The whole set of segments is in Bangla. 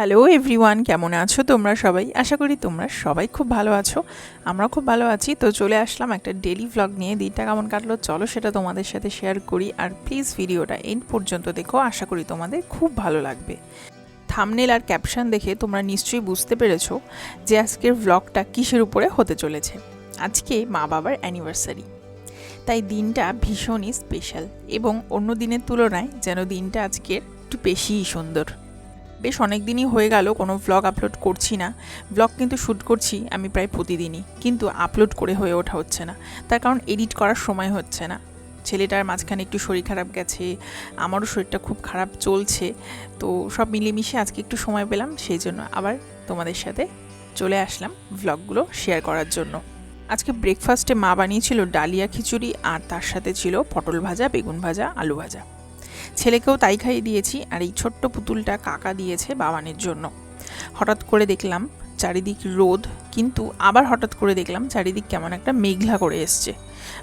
হ্যালো এভরিওয়ান কেমন আছো তোমরা সবাই? আশা করি তোমরা সবাই খুব ভালো আছো। আমরা খুব ভালো আছি। তো চলে আসলাম একটা ডেলি ভ্লগ নিয়ে। দিনটা কেমন কাটলো চলো সেটা তোমাদের সাথে শেয়ার করি। আর প্লিজ ভিডিওটা এন্ড পর্যন্ত দেখো। আশা করি তোমাদের খুব ভালো লাগবে। থামনেল আর ক্যাপশন দেখে তোমরা নিশ্চয়ই বুঝতে পেরেছ যে আজকের ভ্লগটা কিসের উপরে হতে চলেছে। আজকে মা বাবার অ্যানিভার্সারি তাই দিনটা ভীষণই স্পেশাল এবং অন্য দিনের তুলনায় যেন দিনটা আজকের একটু বেশিই সুন্দর। বেশ অনেক দিনই হয়ে গেল, কোনো ভ্লগ আপলোড করছি না। ভ্লগ কিন্তু শ্যুট করছি আমি প্রায় প্রতিদিনই, কিন্তু আপলোড করে হয়ে ওঠা হচ্ছে না। তার কারণ এডিট করার সময় হচ্ছে না। ছেলেটার মাঝখানে একটু শরীর খারাপ গেছে, আমারও শরীরটা খুব খারাপ চলছে, তো সব মিলেমিশে আজকে একটু সময় পেলাম, সেই জন্য আবার তোমাদের সাথে চলে আসলাম ভ্লগগুলো শেয়ার করার জন্য। আজকে ব্রেকফাস্টে মা বানিয়েছিল ডালিয়া খিচুড়ি আর তার সাথে ছিল পটল ভাজা, বেগুন ভাজা, আলু ভাজা। ছেলেকেও তাই খাইয়ে দিয়েছি আর এই ছোট্ট পুতুলটা কাকা দিয়েছে বাবানের জন্য। হঠাৎ করে দেখলাম চারিদিক রোদ, কিন্তু আবার হঠাৎ করে দেখলাম চারিদিক কেমন একটা মেঘলা করে এসছে।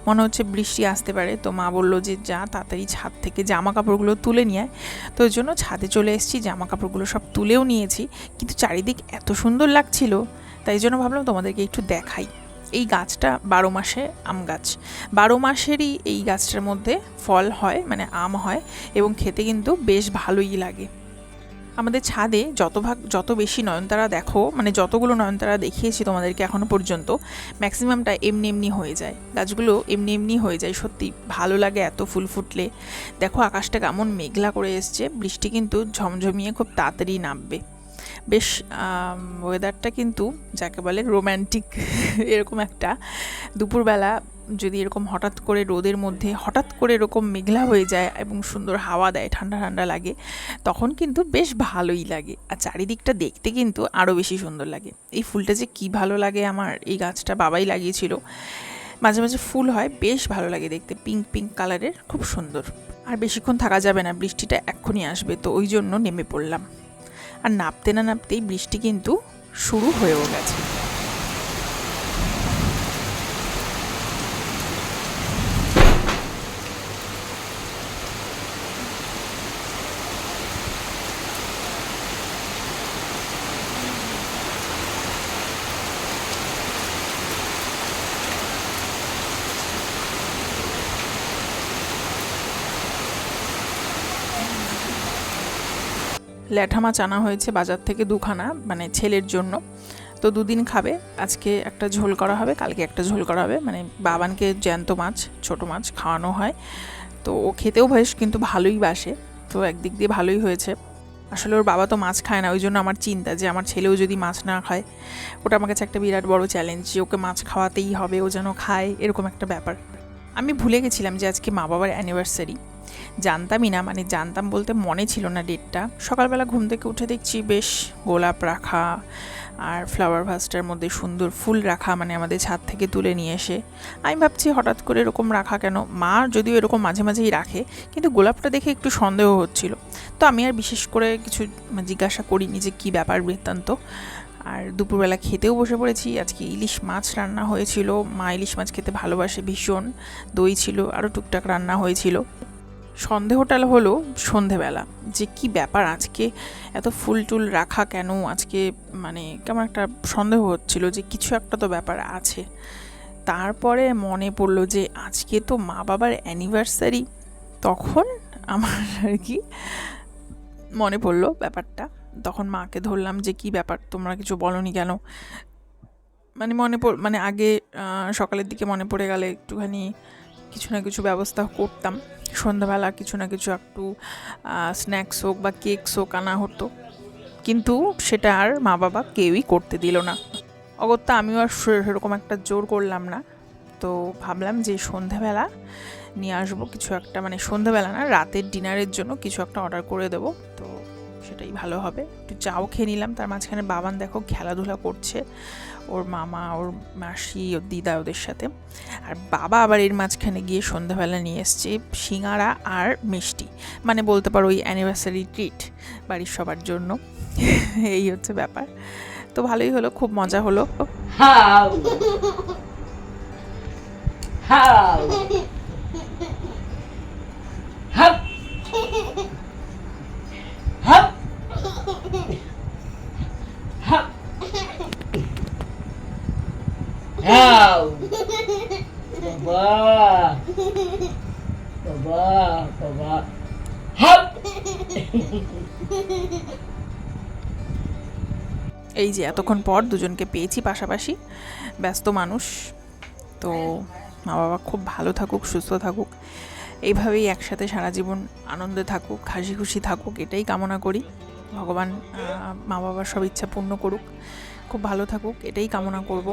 মনে হচ্ছে বৃষ্টি আসতে পারে, তো মা বলল যে, যা তাড়াতাড়ি ছাদ থেকে জামা কাপড়গুলো তুলে নিয়ে তো ওই জন্য ছাদে চলে এসেছি জামা কাপড়গুলো সব তুলেও নিয়েছি, কিন্তু চারিদিক এত সুন্দর লাগছিল, তাই জন্য ভাবলাম তোমাদেরকে একটু দেখাই। এই গাছটা বারো মাসে আম গাছ। বারো মাসেরই এই গাছটার মধ্যে ফল হয় মানে আম হয় এবং খেতে কিন্তু বেশ ভালোই লাগে। আমাদের ছাদে যত ভাগ, যত বেশি নয়নতারা দেখো মানে যতগুলো নয়নতারা দেখিয়েছি তোমাদেরকে এখনও পর্যন্ত, ম্যাক্সিমামটা এমনি এমনি হয়ে যায়। গাছগুলো এমনি এমনি হয়ে যায়, সত্যি ভালো লাগে এত ফুল ফুটলে। দেখো আকাশটা কেমন মেঘলা করে এসছে, বৃষ্টি কিন্তু ঝমঝমিয়ে খুব তাড়াতাড়ি নামবে। বেশ ওয়েদারটা কিন্তু যাকে বলে রোম্যান্টিক এরকম একটা। দুপুরবেলা যদি এরকম হঠাৎ করে রোদের মধ্যে, হঠাৎ করে এরকম মেঘলা হয়ে যায় এবং সুন্দর হাওয়া দেয়, ঠান্ডা ঠান্ডা লাগে, তখন কিন্তু বেশ ভালোই লাগে। আর চারিদিকটা দেখতে কিন্তু আরও বেশি সুন্দর লাগে। এই ফুলটা যে কী ভালো লাগে আমার, এই গাছটা বাবাই লাগিয়েছিল। মাঝে মাঝে ফুল হয়, বেশ ভালো লাগে দেখতে। পিঙ্ক পিঙ্ক কালারের খুব সুন্দর। আর বেশিক্ষণ থাকা যাবে না, বৃষ্টিটা এক্ষুনি আসবে, তো ওই জন্য নেমে পড়লাম। আর নাপতে না নাপতেই বৃষ্টি কিন্তু শুরু হয়েও গেছে। ল্যাঠা মাছ আনা হয়েছে বাজার থেকে দুখানা মানে ছেলের জন্য। তো দুদিন খাবে, আজকে একটা ঝোল করা হবে, কালকে একটা ঝোল করা হবে। মানে বাবানকে জ্যান্ত মাছ, ছোট মাছ খাওয়ানো হয়। তো ও খেতেও বেশ, কিন্তু ভালোই বাসে। তো একদিক দিয়ে ভালোই হয়েছে। আসলে ওর বাবা তো মাছ খায় না, ওই জন্য আমার চিন্তা যে আমার ছেলেও যদি মাছ না খায়, ওটা আমার কাছে একটা বিরাট বড় চ্যালেঞ্জ যে ওকে মাছ খাওয়াতেই হবে, ও যেন খায়, এরকম একটা ব্যাপার। আমি ভুলে গেছিলাম যে আজকে মা বাবার অ্যানিভার্সারি জানতামই না মানে জানতাম বলতে মনে ছিল না ডেটটা। সকালবেলা ঘুম থেকে উঠে দেখছি বেশ গোলাপ রাখা আর ফ্লাওয়ার ভাসটার মধ্যে সুন্দর ফুল রাখা মানে আমাদের ছাদ থেকে তুলে নিয়ে এসে। আমি ভাবছি হঠাৎ করে এরকম রাখা কেন? মা যদিও এরকম মাঝে মাঝেই রাখে, কিন্তু গোলাপটা দেখে একটু সন্দেহ হচ্ছিল। তো আমি আর বিশেষ করে কিছু জিজ্ঞাসা করিনি যে কী ব্যাপার বৃত্তান্ত। আর দুপুরবেলা খেতেও বসে পড়েছি, আজকে ইলিশ মাছ রান্না হয়েছিল। মা ইলিশ মাছ খেতে ভালোবাসে ভীষণ, দই ছিল, আরও টুকটাক রান্না হয়েছিল। সন্দেহটা হলো সন্ধেবেলা যে কি ব্যাপার আজকে এত ফুল টুল রাখা কেন? আজকে মানে কেমন একটা সন্দেহ হচ্ছিল যে কিছু একটা তো ব্যাপার আছে। তারপরে মনে পড়ল যে আজকে তো মা বাবার অ্যানিভার্সারি তখন আমার আর কি মনে পড়ল ব্যাপারটা। তখন মাকে ধরলাম যে কি ব্যাপার, তোমরা কিছু বলনি কেন? মানে মনে পড় মানে আগে সকালের দিকে মনে পড়ে গেলে একটুখানি কিছু না কিছু ব্যবস্থা করতাম। সন্ধ্যাবেলা কিছু না কিছু একটু স্ন্যাক্স হোক বা কেকস হোক আনা হতো। কিন্তু সেটা আর মা বাবা কেউই করতে দিল না। অগত্যা আমিও আর সেরকম একটা জোর করলাম না। তো ভাবলাম যে সন্ধ্যাবেলা নিয়ে আসব কিছু একটা মানে সন্ধ্যাবেলা না, রাতের ডিনারের জন্য কিছু একটা অর্ডার করে দেবো। তো সেটাই ভালো হবে। একটু চাও খেয়ে নিলাম। তার মাঝখানে বাবান দেখো খেলাধুলা করছে। ওর মামা, ওর মাসি, ওর দিদা ওদের সাথে। আর বাবা আবার এর মাঝখানে গিয়ে সন্ধ্যাবেলা নিয়ে এসছে সিঙাড়া আর মিষ্টি। মানে বলতে পারো ওই অ্যানিভার্সারি ট্রিট বাড়ির সবার জন্য। এই হচ্ছে ব্যাপার। তো ভালোই হলো, খুব মজা হলো? How? হাউ বাবা বাবা বাবা হাউ এই যে এতক্ষণ পর দুজনকে পেয়েছি পাশাপাশি। ব্যস্ত মানুষ। তো মা বাবা খুব ভালো থাকুক সুস্থ থাকুক। এইভাবেই একসাথে সারা জীবন আনন্দে থাকুক হাসি খুশি থাকুক এটাই কামনা করি। ভগবান মা বাবার সব ইচ্ছা পূর্ণ করুক। খুব ভালো থাকুক এটাই কামনা করব।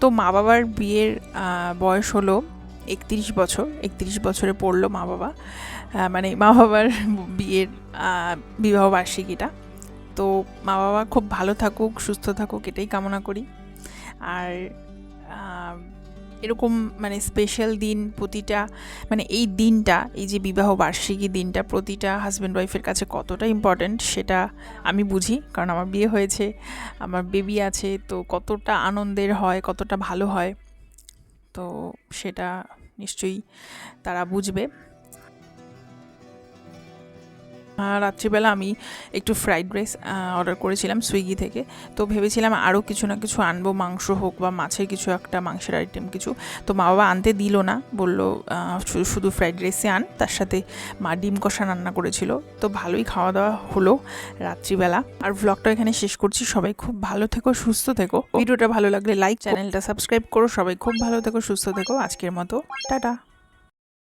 তো মা বাবার বিয়ের বয়স হলো একত্রিশ বছর, একত্রিশ বছরে পড়ল মা বাবা মানে মা বাবার বিয়ের বিবাহ বার্ষিকীটা। তো মা বাবা খুব ভালো থাকুক, সুস্থ থাকুক, এটাই কামনা করি। আর এরকম মানে স্পেশাল দিন প্রতিটা মানে এই দিনটা, এই যে বিবাহ বার্ষিকী দিনটা প্রতিটা হাজব্যান্ড ওয়াইফের কাছে কতটা ইম্পর্ট্যান্ট সেটা আমি বুঝি। কারণ আমার বিয়ে হয়েছে, আমার বেবি আছে, তো কতটা আনন্দের হয়, কতটা ভালো হয়, তো সেটা নিশ্চয়ই তারা বুঝবে। রাত্রিবেলা আমি একটু ফ্রাইড রাইস অর্ডার করেছিলাম সুইগি থেকে। তো ভেবেছিলাম আরও কিছু না কিছু আনব, মাংস হোক বা মাছের কিছু একটা, মাংসের আইটেম কিছু। তো মা বাবা আনতে দিল না, বলল শুধু ফ্রাইড রাইসে আন, তার সাথে মা ডিম কষা রান্না করেছিল। তো ভালোই খাওয়া দাওয়া হলো রাত্রিবেলা। আর ভ্লগটা এখানে শেষ করছি, সবাই খুব ভালো থেকো, সুস্থ থেকো। ভিডিওটা ভালো লাগলে লাইক চ্যানেলটা সাবস্ক্রাইব করো, সবাই খুব ভালো থেকো, সুস্থ থেকো। আজকের মতো, টাটা।